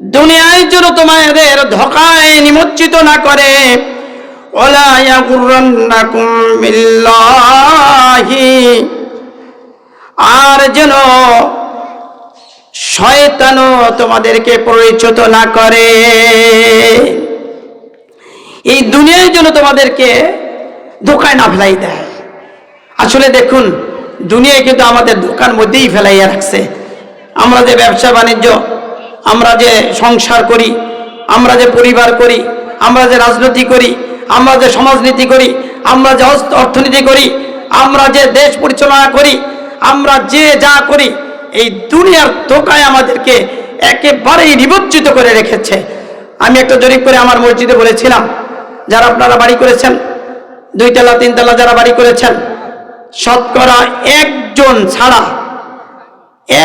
দুনিয়ায় যেন তোমাদের ধোকায় নিমজ্জিত না করে আর যেন শয়তানও তোমাদেরকে পরিচিত না করে। এই দুনিয়ায় যেন তোমাদেরকে ধোকায় না ফেলাই দেয়। আসলে দেখুন দুনিয়ায় কিন্তু আমাদের দোকান মধ্যেই ফেলাইয়া রাখছে। আমরা যে ব্যবসা বাণিজ্য, আমরা যে সংসার করি, আমরা যে পরিবার করি, আমরা যে রাজনীতি করি, আমরা যে সমাজনীতি করি, আমরা যে অর্থনীতি করি, আমরা যে দেশ পরিচালনা করি, আমরা যে যা করি, এই দুনিয়ার ধোকায় আমাদেরকে একেবারেই নিবজ্জিত করে রেখেছে। আমি একটা জরিপ করে আমার মসজিদে বলেছিলাম, যারা আপনারা বাড়ি করেছেন, দুইতলা, তিনতলা যারা বাড়ি করেছেন শতকরা একজন ছাড়া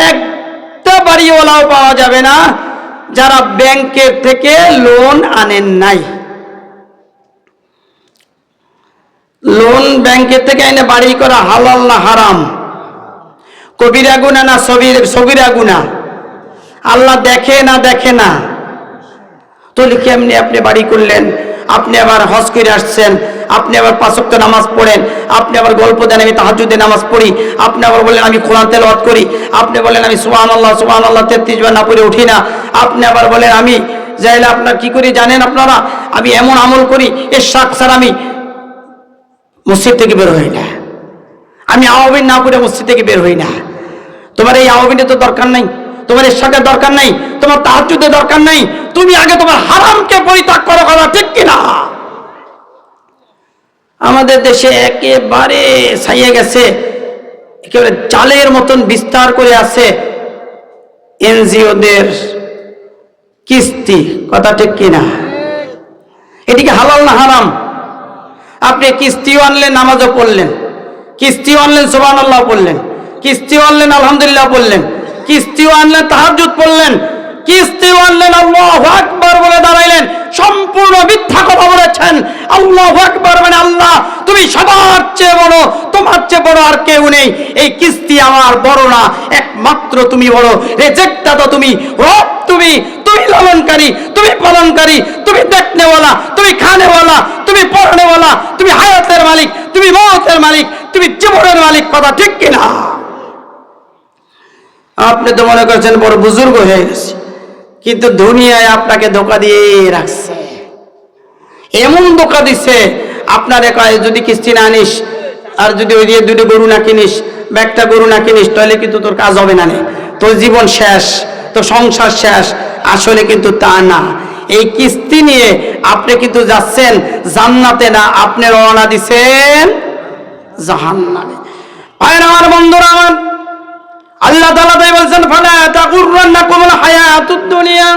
একটা বাড়িওয়ালাও পাওয়া যাবে না যারা ব্যাংকের থেকে লোন আনেন নাই। লোন ব্যাংকের থেকে এনে বাড়ি করা হালাল না হারাম? কবিরা গুনা না সবির সবিরা গুনা আল্লাহ দেখে না দেখে না। তাহলে কেমনি আপনি বাড়ি করলেন, আপনি আবার হজ করে আসছেন আপনি আবার পাঁচক্ত নামাজ পড়েন, আপনি আবার গল্প দেন, আমি তাহাজুদে নামাজ পড়ি, আপনি আবার বললেন আমি কোরআন তেলাওয়াত করি, আপনি বলেন, আমি সুবহান আল্লাহ সুবহান আল্লাহ তেত্রিশ বার না পড়ে উঠি না, আপনি আবার বলেন, আমি যাইলে আপনার কি করি জানেন আপনারা? আমি এমন আমল করি এর শাক স্যার আমি মসজিদ থেকে বের হই না। আমি আওয়াবিন না পড়ে মসজিদ থেকে বের হই না। তোমার এই আওয়াবিনের তো দরকার নাই, তোমার এরশাকের দরকার নাই, তোমার তাহাজুদের দরকার নাই, তুমি আগে তোমার হারামকে পরিত্যাগ করো কথা ঠিক কিনা? আমাদের দেশে একেবারে ছাইয়ে গেছে। একেবারে জালের মতন বিস্তার করে আছে এনজিওদের কিস্তি। কথা ঠিক কিনা? এটিকে হালাল না হারাম? আপনি কিস্তিও আনলেন, নামাজও পড়লেন। কিস্তিও আনলেন সোবান আল্লাহ পড়লেন। কিস্তিও আনলেন, আলহামদুলিল্লাহ পড়লেন। কিস্তিও আনলেন তাহাজুদ পড়লেন। কিস্তিও আনলেন, আল্লাহ আকবার বলে দাঁড়াইলেন। সম্পূর্ণ মিথ্যা কথা বলেছেন। আল্লাহ আকবার মানে আল্লাহ, তুমি সবার চেয়ে বড়, তোমার চেয়ে বড় আর কেউ নেই। এই কিস্তি আমার বড় না, একমাত্র তুমি বড়। রেজেক্টটা তো তুমি, রব তুমি তুমি লালনকারী, তুমি পালনকারী, তুমি দেখনেওয়ালা, তুমি খানেওয়ালা, তুমি পড়নেওয়ালা, তুমি হায়াতের মালিক, তুমি মৌতের মালিক, তুমি জীবনের মালিক, কথা ঠিক কিনা? আপনি তো মনে করছেন বড় বুজুর্গ হয়ে গেছে। কিন্তু দুনিয়ায় আপনাকে ধোকা দিয়ে রাখছে। এমন ধোকা দিচ্ছে আপনার কয় যদি কিস্তি না আনিস, আর যদি ওই দিয়ে দুটো গরু না কিনিস, বা একটা গরু না কিনিস, তাহলে কিন্তু তোর কাজ হবে না তোর জীবন শেষ, তোর সংসার শেষ, আসলে কিন্তু তা না। এই কিস্তি নিয়ে আপনি কিন্তু যাচ্ছেন জান্নাতে না, আপনি রওনা দিছেন জাহান্নামে। আমার বন্ধুরা আমার, আল্লাহ তাআলা তাই বলছেন, ফালা হায়াতুদ দুনিয়া।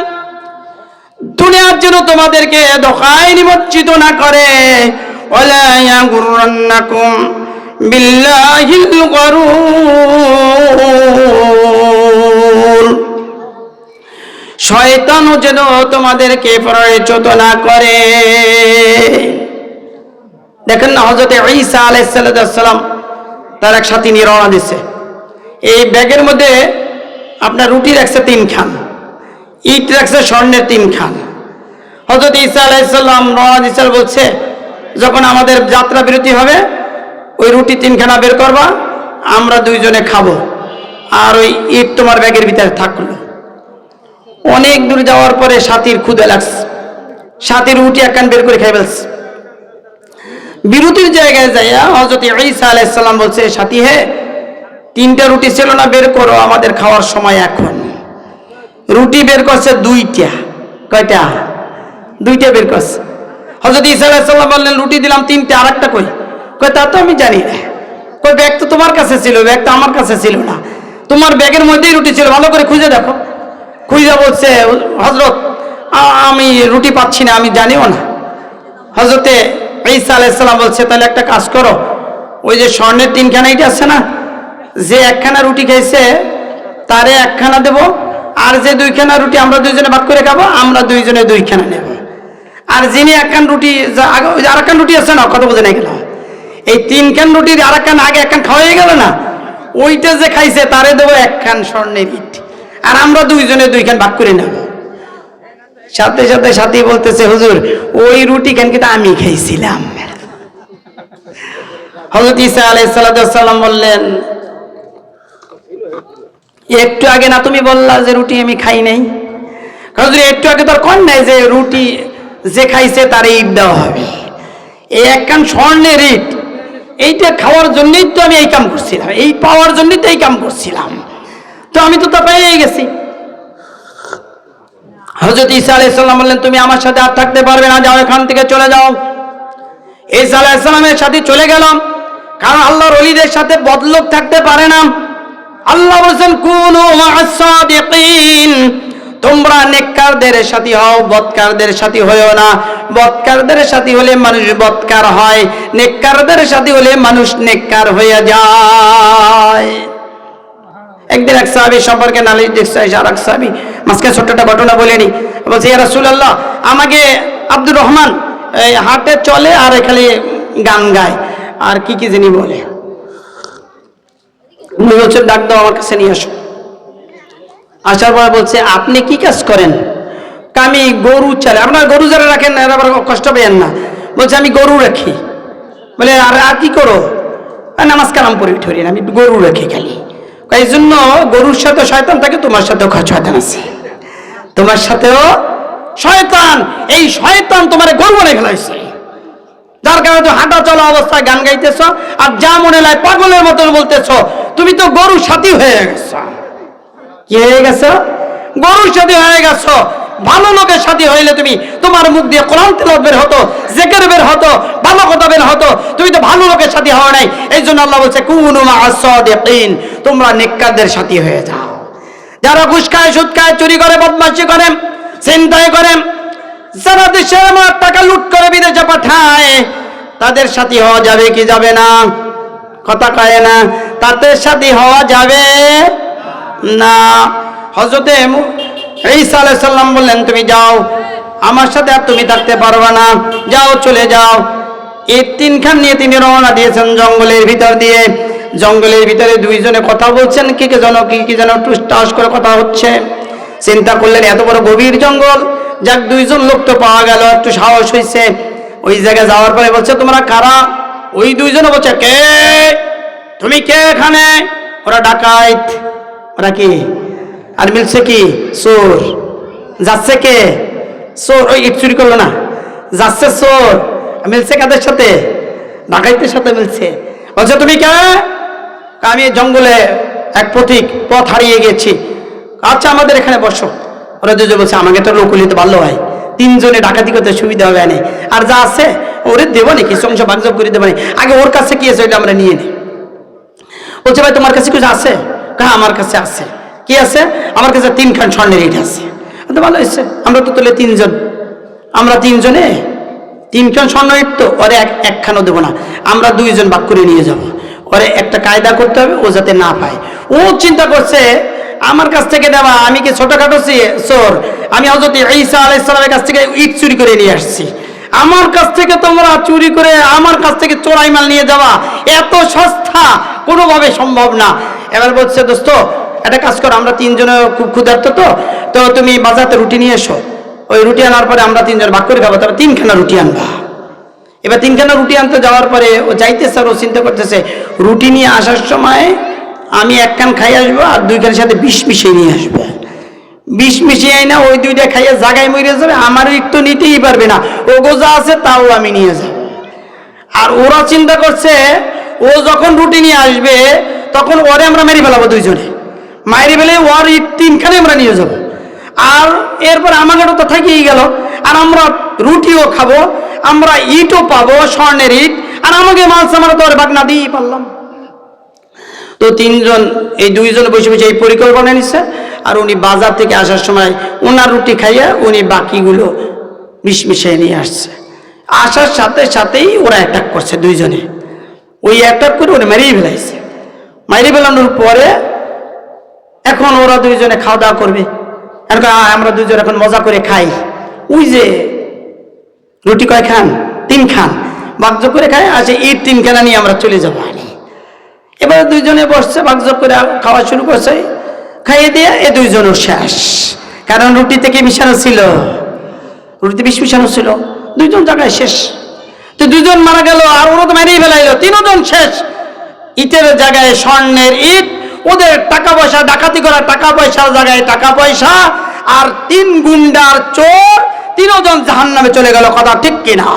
দুনিয়ার জন্য তোমাদেরকে দোকায় নিমজ্জিত না করে। শয়তানও যেন তোমাদেরকে প্রয়োজিত না করে। দেখেন না হজরত ঈসা আলাইহিস সালাম তার এক সাথী নিয়ে রওনা দিচ্ছে এই ব্যাগের মধ্যে আপনার রুটি রাখছে তিন খান ইট রাখছে স্বর্ণের তিন খান হজরত ঈসা আলাইসাল্লাম রওনা দিসাল বলছে, যখন আমাদের যাত্রা বিরতি হবে, ওই রুটি তিনখানা বের করবা, আমরা দুইজনে খাব। আর ওই ইট তোমার ব্যাগের ভিতরে থাকল। অনেক দূর যাওয়ার পরে সাথীর ক্ষুদে লাগছে। সাথীর রুটি একখান বের করে খাই ফেলছে। বিরতির জায়গায় যাইয়া হজরত ঈসা আলাইসাল্লাম বলছে, সাথী হে, তিনটা রুটি ছিল না, বের করো, আমাদের খাওয়ার সময় এখন। রুটি বের করছে দুইটা। কয়টা? দুইটা বের করছে। হজরত ঈসা আলাইসাল্লাম বললেন, রুটি দিলাম তিনটা আর একটা কই? কই তা তো আমি জানি না। কই ব্যাগ তো তোমার কাছে ছিল, ব্যাগ তো আমার কাছে ছিল না। তোমার ব্যাগের মধ্যেই রুটি ছিল, ভালো করে খুঁজে দেখো। খুঁজে বলছে হজরত আমি রুটি পাচ্ছি না, আমি জানিও না। হজরতে ঈসা আলাইসাল্লাম বলছে, তাহলে একটা কাজ করো, ওই যে স্বর্ণের তিনখানা ইট আছে না, যে একখানা রুটি খাইছে, তারে একখানা দেব আর যে দুইখানা রুটি আমরা দুইজনে ভাগ করে খাব, আমরা দুইজনে দুইখানা নেব। আর যিনি একখান রুটি, যে আরেকখান রুটি আছে না কত বোঝে নাই গেল এই তিনখান রুটির আরেকখান আগে একখান খাওয়া হয়ে গেল না? ওইটা যে খাইছে, তারে দেবো একখান স্বর্ণের ইট। আর আমরা দুইজনে দুইখান ভাগ করে নেব। সাথে সাথে সাথী বলতেছে, হুজুর, ওই রুটি খান কিন্তু আমি খাইছিলাম? হজরত ইসা আলাইসাল্লাম বললেন একটু আগে না তুমি বললা যে রুটি আমি খাই নাই। হুজুর একটু আগে তোর কন নাই যে রুটি যে খাইছে তার ইট দেওয়া হবে। এই একখান স্বর্ণের ইট এইটা খাওয়ার জন্যই তো আমি এই কাম করছিলাম। এই পাওয়ার জন্যই তো এই কাম করছিলাম। তো আমি তো তা পেয়েই গেছি। হজরত ঈসা আলাইসাল্লাম বললেন, তুমি আমার সাথে আর থাকতে পারবে না। যাও এখান থেকে চলে যাও। ঈসা আলাইসাল্লামের সাথে চলে গেলাম। কারণ আল্লাহর অলিদের সাথে বদলোক থাকতে পারে না। আল্লাহ বলছেন, কোন তোমরা নেককারদের সাথী হও, বৎকারদের সাথী হয়েও না। বৎকারদের সাথী হলে মানুষ বৎকার হয়, নেককারদের সাথী হলে মানুষ নেককার হয়ে যায়। একদিন এক সাহাবি সম্পর্কে নালিশ দেখছে আর এক সাহাবি, মাঝখানে ছোট্ট একটা ঘটনা বলেনি বলছে, ইয়া রাসূলুল্লাহ, আমাকে আব্দুর রহমান, এই হাটে চলে আর এখানে গান গায়, আর কি কি যিনি বলে? উনি বলছেন ডাক দাও, আমার কাছে নিয়ে আসো। আসার পরে বলছে, আপনি কি কাজ করেন? আমি গরু চালে, আপনার গরু যারা রাখেন, এরা আবার কষ্ট পেয়েন না। বলছে, আমি গরু রাখি। বলে, আর আর কি করো? নামাজ কালাম পড়ে ঠরি আমি গরু রাখি খালি। এই জন্য গরুর সাথে শয়তান থাকে, তোমার সাথেও শয়তান আছে। তোমার সাথেও শয়তান, এই শয়তান তোমার গরু বলে ফেলাইছে। যার কারণে তো হাঁটা চলা অবস্থায় গান গাইতেছ, আর যা মনে লাগে পাগলের মতন বলতেছ তুমি তো গরু সাথী হয়ে গেছ। কি হয়ে গেছ? গরুর সাথী হয়ে গেছ। ভালো লোকের সাথী হইলে তুমি তোমার মুখ দিয়ে কোরআন তেলাওয়াত বের হতো, জেকের বের হতো, ভালো কথা বের হতো। তুমি তো ভালো লোকের সাথী হওয়া নাই। এই জন্য আল্লাহ বলছে, কুনু মা আসাদিকিন তোমরা নেককারদের সাথী হয়ে যাও। যারা ঘুষ খায়, সুদ খায়, চুরি করে, বদমাশি করে চিন্তাই করে যারা দেশের আমার টাকা লুট করে বিদেশে পাঠায়, তাদের সাথী হওয়া যাবে কি যাবে না? কথা কয় না, তাতে সাথী হওয়া যাবে না। হজরতে ঈসা আলাইহিস সালাম বললেন, তুমি যাও, আমার সাথে আর তুমি থাকতে পারবে না। যাও, চলে যাও। এই তিনখান নিয়ে তিনি রওনা দিয়েছেন জঙ্গলের ভিতর দিয়ে। জঙ্গলের ভিতরে দুইজনে কথা বলছেন, কি কে যেন কি কি যেন টুসটাস করে কথা হচ্ছে। চিন্তা করলেন, এত বড় গভীর জঙ্গল, যাক দুইজন লোক তো পাওয়া গেল, একটু সাহস হয়েছে ওই জায়গায় যাওয়ার পরে বলছে, তোমরা কারা? ওই দুইজনে বলছে, কে? তুমি কে এখানে? ওরা ডাকাইত। ওরা কি? আর মিলছে কি? চোর। যাচ্ছে কে? চোর, ওই ইট চুরি করল না? যাচ্ছে চোর। মিলছে কাদের সাথে? ডাকাইতের সাথে মিলছে। বলছে, তুমি কে? আমি জঙ্গলে এক পথিক পথ হারিয়ে গেছি। আচ্ছা আমাদের এখানে বসো। ওরা দুজন বলছে, আমাকে তো লোক নিতে ভালো হয় তিনজনে ডাকাতি করতে সুবিধা হবে না। আর যা আছে ওরে দেবো নাকি সংসার ভাগযোগ করে দেবো আগে ওর কাছে কি আছে, ওইটা আমরা নিয়ে নিই বলছে, ভাই, তোমার কাছে কিছু আছে? হ্যাঁ আমার কাছে আছে। কি আছে? আমার কাছে তিনখান স্বর্ণের ইট আছে। ভালো হয়েছে। আমরা তো তুলে তিনজন। আমরা তিনজনে? তিনখান স্বর্ণ ইট তো, ওরে এক, একখানও দেবো না। আমরা দুইজন বাক করে নিয়ে যাব। ওরে একটা কায়দা করতে হবে, ও যাতে না পায়। ও চিন্তা করছে, আমার কাছ থেকে দেওয়া আমি কি ছোটখাটো চোর? আমি হজরত ঈসা আলাইসালামের কাছ থেকে ইট চুরি করে নিয়ে আসছি। আমার কাছ থেকে তোমরা চুরি করে আমার কাছ থেকে চোরাই মাল নিয়ে যাওয়া, এত সস্তা কোনোভাবে সম্ভব না। এবার বলছে, দোস্ত, একটা কাজ করো, আমরা তিনজনে খুব ক্ষুধার্ত তো তো তুমি বাজারতে রুটি নিয়ে এসো। ওই রুটি আনার পরে আমরা তিনজন ভাগ করে খাব তারপর তিনখানা রুটি আনবা। এবার তিনখানা রুটি আনতে যাওয়ার পরে ও যাইতেছে ও চিন্তা করতেছে, রুটি নিয়ে আসার সময় আমি এক কান খাই আসব আর দুই কানের সাথে বিষ মিশিয়ে নিয়ে আসব। বিষ মিশিয়ে না ওই দুইটা খাইয়ে জাগায় মরে যাবে আমার একটু নিতেই পারবে না। ও গোজা আছে তাও আমি নিয়ে যাব। আর ওরা চিন্তা করছে, ও যখন রুটি নিয়ে আসবে, তখন ওরে আমরা মেরে ফেলাবো দুইজনে। মারি ফেলে ওর ইট তিনখানে আমরা নিয়ে যাব। আর এরপর আমাকে তো থাকিয়েই গেল। আর আমরা রুটিও খাব, আমরা ইটও পাবো, স্বর্ণের ইট, আর আমাকে মাছ আমরা তো ভাগ না দিয়েই পারলাম। তো তিনজন, এই দুইজন বসে বসে এই পরিকল্পনা নিচ্ছে আর উনি বাজার থেকে আসার সময় ওনার রুটি খাইয়া উনি বাকিগুলো মিশ মিশিয়ে নিয়ে আসছে। আসার সাথে সাথেই ওরা অ্যাটাক করছে দুইজনে। ওই অ্যাটাক করে ওরা মেরেই ফেলাইছে। মেরে ফেলানোর পরে এখন ওরা দুইজনে খাওয়া দাওয়া করবে। এখন আমরা দুইজন এখন মজা করে খাই। ওই যে রুটি কয় খান? তিন খান। বাধ্য করে খাই আচ্ছা এই তিনখানা নিয়ে আমরা চলে যাব এবার দুইজনে বসছে ভাগযোগ করে খাওয়া শুরু করছে। খাইয়ে দিয়ে এ দুইজনও শেষ। কারণ রুটি থেকে মিশানো ছিল। রুটিতে বিষ মিশানো ছিল। দুইজন জায়গায় শেষ। তো দুজন মারা গেল আর ওরা তো মেরেই ফেলাইলো। তিনজন শেষ। ইটের জায়গায় স্বর্ণের ইট, ওদের টাকা পয়সা, ডাকাতি করা টাকা পয়সার জায়গায় টাকা পয়সা, আর তিন গুন্ডার চোর তিনজন জাহান নামে চলে গেল, কথা ঠিক কিনা?